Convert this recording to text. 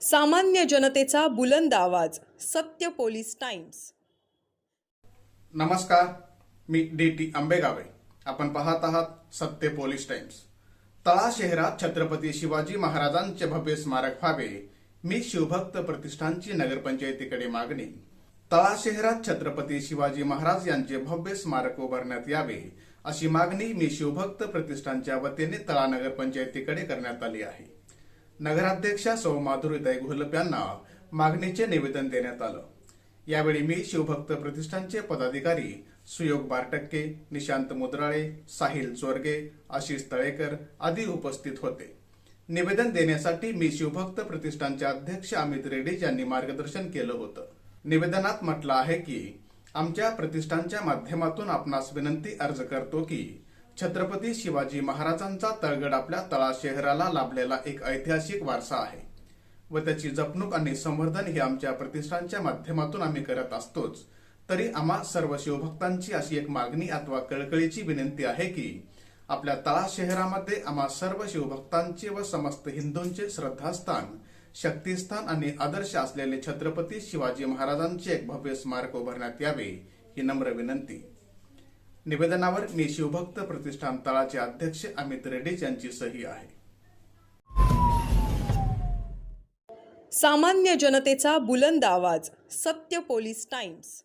सामान्य जनतेचा बुलंद आवाज सत्य पोलीस टाइम्स. नमस्कार मी डी टी आंबेगावे. आपण पाहत आहात सत्य पोलीस टाइम्स. तळा शहरात छत्रपती शिवाजी महाराजांचे भव्य स्मारक व्हावे मी शिवभक्त प्रतिष्ठानची नगरपंचायतीकडे मागणी. तळा शहरात छत्रपती शिवाजी महाराज यांचे भव्य स्मारक उभारण्यात यावे अशी मागणी मी शिवभक्त प्रतिष्ठानच्या वतीने तळा नगरपंचायतीकडे करण्यात आली आहे. नगराध्यक्षा सौ माधुरीताई घोलप यांना मागणीचे निवेदन देण्यात आलं. यावेळी मी शिवभक्त प्रतिष्ठानचे पदाधिकारी सुयोग बारटक्के निशांत मुद्राळे साहिल चोरगे आशिष तळेकर आदी उपस्थित होते. निवेदन देण्यासाठी मी शिवभक्त प्रतिष्ठानचे अध्यक्ष अमित रेड्डी यांनी मार्गदर्शन केलं होतं. निवेदनात म्हटलं आहे की आमच्या प्रतिष्ठानच्या माध्यमातून आपणास विनंती अर्ज करतो की छत्रपती शिवाजी महाराजांचा तळगड आपल्या तळा शहराला लाभलेला एक ऐतिहासिक वारसा आहे. व त्याची जपणूक आणि संवर्धन हे आमच्या प्रतिष्ठानच्या माध्यमातून आम्ही करत असतोच. तरी आम्हा सर्व शिवभक्तांची अशी एक मागणी अथवा कळकळीची विनंती आहे की आपल्या तळा शहरामध्ये आम्हा सर्व शिवभक्तांचे व समस्त हिंदूंचे श्रद्धास्थान शक्तिस्थान आणि आदर्श असलेले छत्रपती शिवाजी महाराजांचे एक भव्य स्मारक उभारण्यात यावे ही नम्र विनंती. निवेदनावर मी शिवभक्त प्रतिष्ठान तळाचे अध्यक्ष अमित रेड्डीज यांची सही आहे. सामान्य जनतेचा बुलंद आवाज सत्य पोलीस टाइम्स.